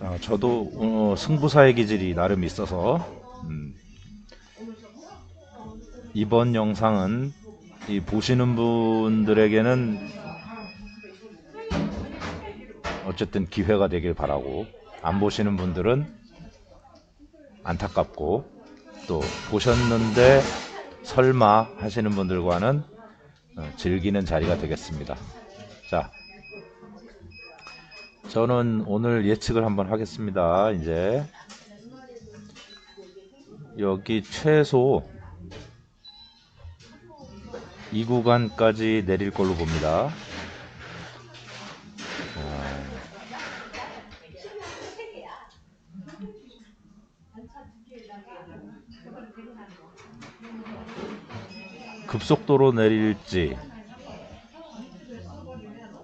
자, 저도 어, 승부사의 기질이 나름 있어서 음, 이번 영상은 이 보시는 분들에게는 어쨌든 기회가 되길 바라고 안 보시는 분들은 안타깝고 또 보셨는데 설마 하시는 분들과는 어, 즐기는 자리가 되겠습니다. 자, 저는 오늘 예측을 한번 하겠습니다. 이제 여기 최소 이 구간까지 내릴 걸로 봅니다. 어, 급속도로 내릴지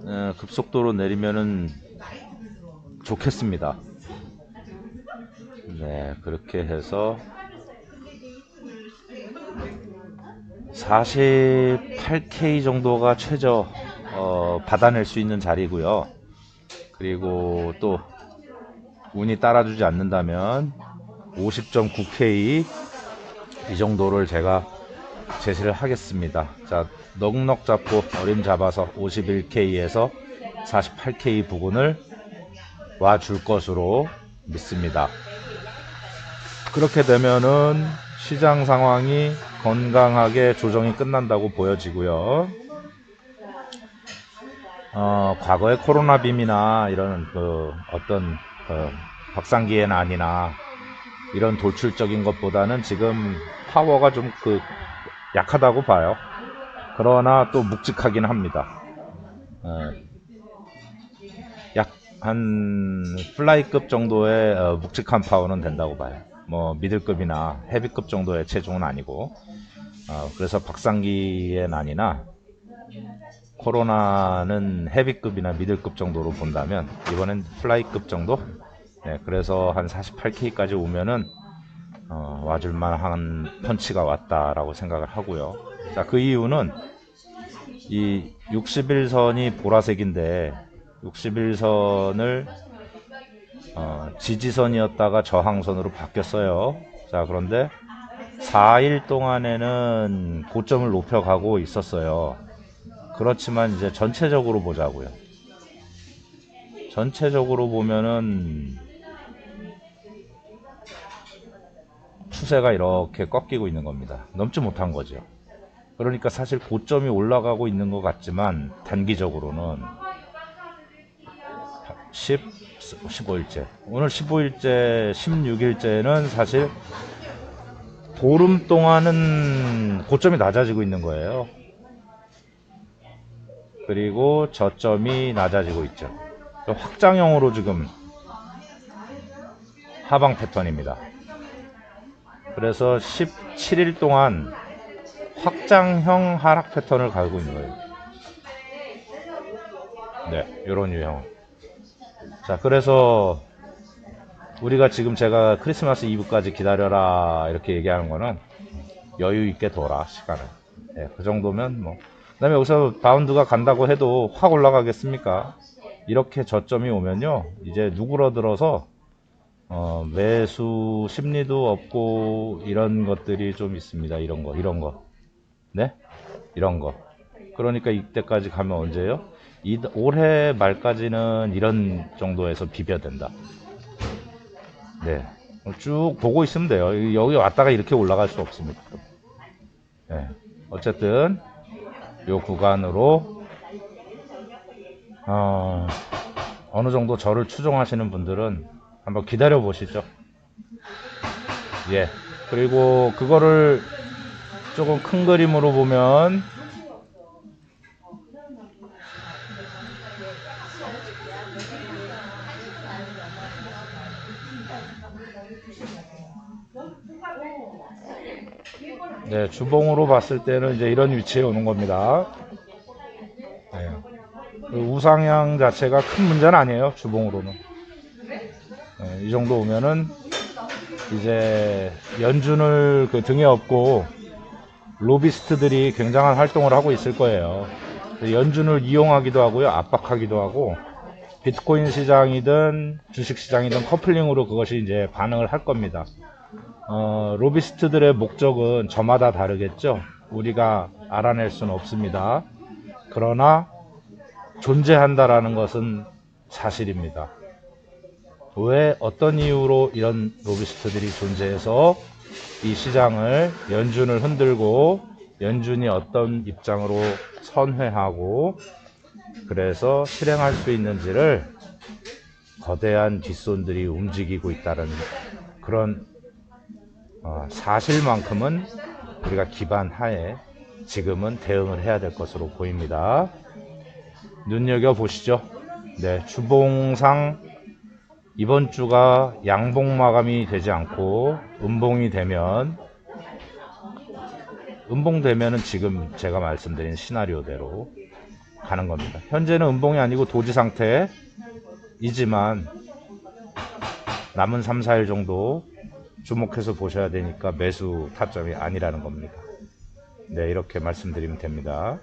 어, 급속도로 내리면은 좋겠습니다. 네, 그렇게 해서 48K 정도가 최저 어, 받아낼 수 있는 자리고요. 그리고 또 운이 따라주지 않는다면 50.9K 이 정도를 제가 제시를 하겠습니다. 자, 넉넉 잡고 어림 잡아서 51K에서 48K 부근을 와 줄 것으로 믿습니다. 그렇게 되면은 시장 상황이 건강하게 조정이 끝난다고 보여지고요. 어, 과거의 코로나 빔이나 이런 그 어떤 그 박상기의 난이나 이런 돌출적인 것보다는 지금 파워가 좀 그 약하다고 봐요. 그러나 또 묵직하긴 합니다. 어, 약 한 플라이급 정도의 어, 묵직한 파워는 된다고 봐요. 뭐 미들급이나 헤비급 정도의 체중은 아니고 어, 그래서 박상기의 난이나 코로나는 헤비급이나 미들급 정도로 본다면 이번엔 플라이급 정도 네, 그래서 한 48K까지 오면은 어, 와줄만한 펀치가 왔다라고 생각을 하고요. 자, 그 이유는 이 61선이 보라색인데 61선을 어, 지지선이었다가 저항선으로 바뀌었어요. 자, 그런데 4일 동안에는 고점을 높여가고 있었어요. 그렇지만 이제 전체적으로 보자고요. 전체적으로 보면은 추세가 이렇게 꺾이고 있는 겁니다. 넘지 못한 거죠. 그러니까 사실 고점이 올라가고 있는 것 같지만 단기적으로는 10, 15일째. 오늘 15일째, 16일째는 사실 보름 동안은 고점이 낮아지고 있는 거예요. 그리고 저점이 낮아지고 있죠. 확장형으로 지금 하방 패턴입니다. 그래서 17일 동안 확장형 하락 패턴을 가고 있는 거예요. 네, 이런 유형. 자, 그래서 우리가 지금 제가 크리스마스 이브까지 기다려라 이렇게 얘기하는 거는 여유 있게 둬라 시간을. 네, 그 정도면 뭐. 그다음에 여기서 바운드가 간다고 해도 확 올라가겠습니까? 이렇게 저점이 오면요, 이제 누그러들어서 어, 매수 심리도 없고 이런 것들이 좀 있습니다. 이런 거, 이런 거, 네, 이런 거. 그러니까 이때까지 가면 언제요? 이, 올해 말까지는 이런 정도에서 비벼된다. 네. 쭉 보고 있으면 돼요. 여기 왔다가 이렇게 올라갈 수 없습니다. 네. 어쨌든, 요 구간으로, 어, 어느 정도 저를 추종하시는 분들은 한번 기다려 보시죠. 예. 그리고 그거를 조금 큰 그림으로 보면, 네, 주봉으로 봤을 때는 이제 이런 위치에 오는 겁니다. 네. 그 우상향 자체가 큰 문제는 아니에요, 주봉으로는. 네, 이 정도 오면은 이제 연준을 그 등에 업고 로비스트들이 굉장한 활동을 하고 있을 거예요. 연준을 이용하기도 하고요, 압박하기도 하고 비트코인 시장이든 주식 시장이든 커플링으로 그것이 이제 반응을 할 겁니다. 어, 로비스트들의 목적은 저마다 다르겠죠. 우리가 알아낼 수는 없습니다. 그러나 존재한다라는 것은 사실입니다. 왜 어떤 이유로 이런 로비스트들이 존재해서 이 시장을 연준을 흔들고 연준이 어떤 입장으로 선회하고 그래서 실행할 수 있는지를 거대한 뒷손들이 움직이고 있다는 그런 어, 사실만큼은 우리가 기반하에 지금은 대응을 해야 될 것으로 보입니다. 눈여겨 보시죠. 네, 주봉상 이번 주가 양봉 마감이 되지 않고 음봉이 되면 음봉 되면은 지금 제가 말씀드린 시나리오대로 가는 겁니다. 현재는 음봉이 아니고 도지 상태이지만 남은 3, 4일 정도 주목해서 보셔야 되니까 매수 타점이 아니라는 겁니다. 네, 이렇게 말씀드리면 됩니다.